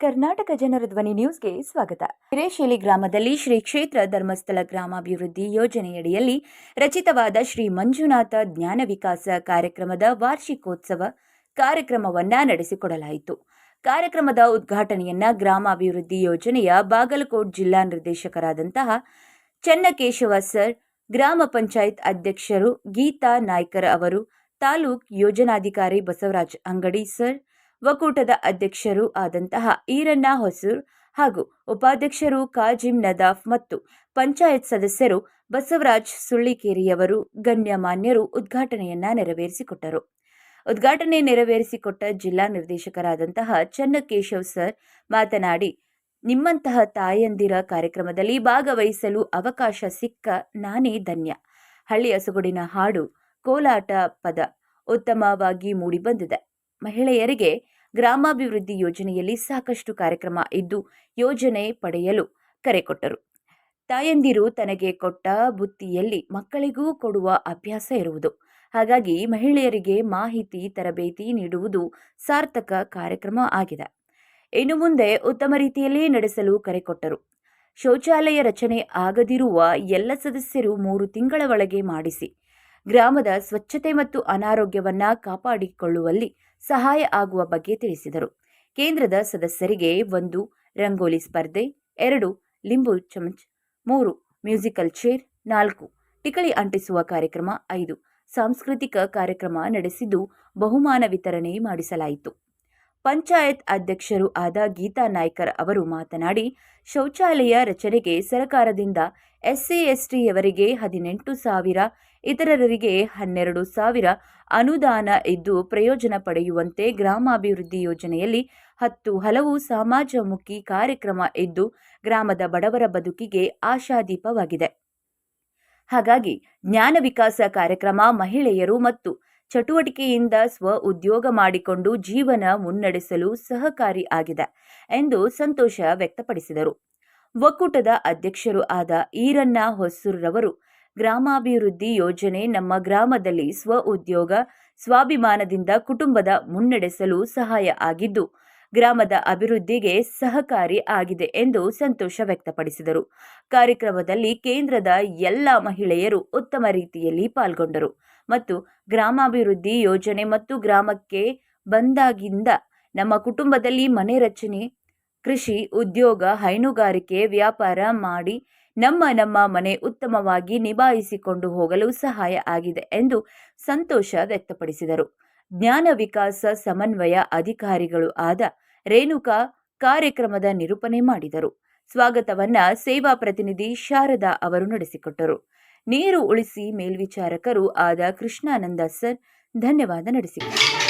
ಕರ್ನಾಟಕ ಜನರ ಧ್ವನಿ ನ್ಯೂಸ್ಗೆ ಸ್ವಾಗತ. ಹಿರೇಶೇಲಿ ಗ್ರಾಮದಲ್ಲಿ ಶ್ರೀ ಕ್ಷೇತ್ರ ಧರ್ಮಸ್ಥಳ ಗ್ರಾಮಾಭಿವೃದ್ಧಿ ಯೋಜನೆಯಡಿಯಲ್ಲಿ ರಚಿತವಾದ ಶ್ರೀ ಮಂಜುನಾಥ ಜ್ಞಾನ ವಿಕಾಸ ಕಾರ್ಯಕ್ರಮದ ವಾರ್ಷಿಕೋತ್ಸವ ಕಾರ್ಯಕ್ರಮವನ್ನ ನಡೆಸಿಕೊಡಲಾಯಿತು. ಕಾರ್ಯಕ್ರಮದ ಉದ್ಘಾಟನೆಯನ್ನ ಗ್ರಾಮಾಭಿವೃದ್ಧಿ ಯೋಜನೆಯ ಬಾಗಲಕೋಟ್ ಜಿಲ್ಲಾ ನಿರ್ದೇಶಕರಾದಂತಹ ಚನ್ನಕೇಶವ ಸರ್, ಗ್ರಾಮ ಪಂಚಾಯತ್ ಅಧ್ಯಕ್ಷರು ಗೀತಾ ನಾಯ್ಕರ್ ಅವರು, ತಾಲೂಕ್ ಯೋಜನಾಧಿಕಾರಿ ಬಸವರಾಜ್ ಅಂಗಡಿ ಸರ್ ಒಕ್ಕೂಟದ ಅಧ್ಯಕ್ಷರು ಆದಂತಹ ಈರಣ್ಣ ಹೊಸೂರ್ ಹಾಗೂ ಉಪಾಧ್ಯಕ್ಷರು ಕಾಜಿಂ ನದಾಫ್ ಮತ್ತು ಪಂಚಾಯತ್ ಸದಸ್ಯರು ಬಸವರಾಜ್ ಸುಳ್ಳಿಕೇರಿಯವರು ಗಣ್ಯಮಾನ್ಯರು ಉದ್ಘಾಟನೆಯನ್ನ ನೆರವೇರಿಸಿಕೊಟ್ಟರು. ಉದ್ಘಾಟನೆ ನೆರವೇರಿಸಿಕೊಟ್ಟ ಜಿಲ್ಲಾ ನಿರ್ದೇಶಕರಾದಂತಹ ಚನ್ನಕೇಶವ್ ಸರ್ ಮಾತನಾಡಿ, ನಿಮ್ಮಂತಹ ತಾಯಂದಿರ ಕಾರ್ಯಕ್ರಮದಲ್ಲಿ ಭಾಗವಹಿಸಲು ಅವಕಾಶ ಸಿಕ್ಕ ನಾನೇ ಧನ್ಯ. ಹಳ್ಳಿಯ ಸೊಗಡಿನ ಹಾಡು ಕೋಲಾಟ ಪದ ಉತ್ತಮವಾಗಿ ಮೂಡಿಬಂದಿದೆ. ಮಹಿಳೆಯರಿಗೆ ಗ್ರಾಮಾಭಿವೃದ್ಧಿ ಯೋಜನೆಯಲ್ಲಿ ಸಾಕಷ್ಟು ಕಾರ್ಯಕ್ರಮ ಇದ್ದು ಯೋಜನೆ ಪಡೆಯಲು ಕರೆ ಕೊಟ್ಟರು. ತಾಯಂದಿರು ತನಗೆ ಕೊಟ್ಟ ಬುತ್ತಿಯಲ್ಲಿ ಮಕ್ಕಳಿಗೂ ಕೊಡುವ ಅಭ್ಯಾಸ ಇರುವುದು. ಹಾಗಾಗಿ ಮಹಿಳೆಯರಿಗೆ ಮಾಹಿತಿ, ತರಬೇತಿ ನೀಡುವುದು ಸಾರ್ಥಕ ಕಾರ್ಯಕ್ರಮ ಆಗಿದೆ. ಇನ್ನು ಮುಂದೆ ಉತ್ತಮ ರೀತಿಯಲ್ಲಿ ನಡೆಸಲು ಕರೆ ಕೊಟ್ಟರು. ಶೌಚಾಲಯ ರಚನೆ ಆಗದಿರುವ ಎಲ್ಲ ಸದಸ್ಯರು ಮೂರು ತಿಂಗಳ ಒಳಗೆ ಮಾಡಿಸಿ. ಗ್ರಾಮದ ಸ್ವಚ್ಛತೆ ಮತ್ತು ಅನಾರೋಗ್ಯವನ್ನ ಕಾಪಾಡಿಕೊಳ್ಳುವಲ್ಲಿ ಸಹಾಯ ಆಗುವ ಬಗ್ಗೆ ತಿಳಿಸಿದರು. ಕೇಂದ್ರದ ಸದಸ್ಯರಿಗೆ ಒಂದು, ರಂಗೋಲಿ ಸ್ಪರ್ಧೆ, ಎರಡು, ಲಿಂಬು ಚಮಚ್, ಮೂರು, ಮ್ಯೂಸಿಕಲ್ ಚೇರ್, ನಾಲ್ಕು, ಟಿಕಳಿ ಅಂಟಿಸುವ ಕಾರ್ಯಕ್ರಮ, ಐದು, ಸಾಂಸ್ಕೃತಿಕ ಕಾರ್ಯಕ್ರಮ ನಡೆಸಿದ್ದು ಬಹುಮಾನ ವಿತರಣೆ ಮಾಡಿಸಲಾಯಿತು. ಪಂಚಾಯತ್ ಅಧ್ಯಕ್ಷರು ಆದ ಗೀತಾ ನಾಯ್ಕರ್ ಅವರು ಮಾತನಾಡಿ, ಶೌಚಾಲಯ ರಚನೆಗೆ ಸರಕಾರದಿಂದ ಎಸ್ಸಿ ಎಸ್ಟಿಯವರಿಗೆ ಹದಿನೆಂಟು ಸಾವಿರ, ಇತರರಿಗೆ ಹನ್ನೆರಡು ಸಾವಿರ ಅನುದಾನ ಇದ್ದು ಪ್ರಯೋಜನ ಪಡೆಯುವಂತೆ ಗ್ರಾಮಾಭಿವೃದ್ಧಿ ಯೋಜನೆಯಲ್ಲಿ ಹತ್ತು ಹಲವು ಸಮಾಜಮುಖಿ ಕಾರ್ಯಕ್ರಮ ಇದ್ದು ಗ್ರಾಮದ ಬಡವರ ಬದುಕಿಗೆ ಆಶಾದೀಪವಾಗಿದೆ. ಹಾಗಾಗಿ ಜ್ಞಾನ ವಿಕಾಸ ಕಾರ್ಯಕ್ರಮ ಮಹಿಳೆಯರು ಮತ್ತು ಚಟುವಟಿಕೆಯಿಂದ ಸ್ವ ಉದ್ಯೋಗ ಮಾಡಿಕೊಂಡು ಜೀವನ ಮುನ್ನಡೆಸಲು ಸಹಕಾರಿ ಆಗಿದೆ ಎಂದು ಸಂತೋಷ ವ್ಯಕ್ತಪಡಿಸಿದರು. ಒಕ್ಕೂಟದ ಅಧ್ಯಕ್ಷರು ಆದ ಈರಣ್ಣ ಹೊಸೂರ್ರವರು ಗ್ರಾಮಾಭಿವೃದ್ಧಿ ಯೋಜನೆ ನಮ್ಮ ಗ್ರಾಮದಲ್ಲಿ ಸ್ವ ಉದ್ಯೋಗ, ಸ್ವಾಭಿಮಾನದಿಂದ ಕುಟುಂಬದ ಮುನ್ನಡೆಸಲು ಸಹಾಯ ಆಗಿದ್ದು ಗ್ರಾಮದ ಅಭಿವೃದ್ಧಿಗೆ ಸಹಕಾರಿ ಆಗಿದೆ ಎಂದು ಸಂತೋಷ ವ್ಯಕ್ತಪಡಿಸಿದರು. ಕಾರ್ಯಕ್ರಮದಲ್ಲಿ ಕೇಂದ್ರದ ಎಲ್ಲ ಮಹಿಳೆಯರು ಉತ್ತಮ ರೀತಿಯಲ್ಲಿ ಪಾಲ್ಗೊಂಡರು. ಮತ್ತು ಗ್ರಾಮಾಭಿವೃದ್ಧಿ ಯೋಜನೆ ಮತ್ತು ಗ್ರಾಮಕ್ಕೆ ಬಂದಾಗಿಂದ ನಮ್ಮ ಕುಟುಂಬದಲ್ಲಿ ಮನೆ ರಚನೆ, ಕೃಷಿ, ಉದ್ಯೋಗ, ಹೈನುಗಾರಿಕೆ, ವ್ಯಾಪಾರ ಮಾಡಿ ನಮ್ಮ ನಮ್ಮ ಮನೆ ಉತ್ತಮವಾಗಿ ನಿಭಾಯಿಸಿಕೊಂಡು ಹೋಗಲು ಸಹಾಯ ಆಗಿದೆ ಎಂದು ಸಂತೋಷ ವ್ಯಕ್ತಪಡಿಸಿದರು. ಜ್ಞಾನ ವಿಕಾಸ ಸಮನ್ವಯ ಅಧಿಕಾರಿಗಳು ಆದ ರೇಣುಕಾ ಕಾರ್ಯಕ್ರಮದ ನಿರೂಪಣೆ ಮಾಡಿದರು. ಸ್ವಾಗತವನ್ನ ಸೇವಾ ಪ್ರತಿನಿಧಿ ಶಾರದಾ ಅವರು ನಡೆಸಿಕೊಟ್ಟರು. ನೀರು ಉಳಿಸಿ ಮೇಲ್ವಿಚಾರಕರು ಆದ ಕೃಷ್ಣಾನಂದ ಸರ್ ಧನ್ಯವಾದ ನಡೆಸಿದರು.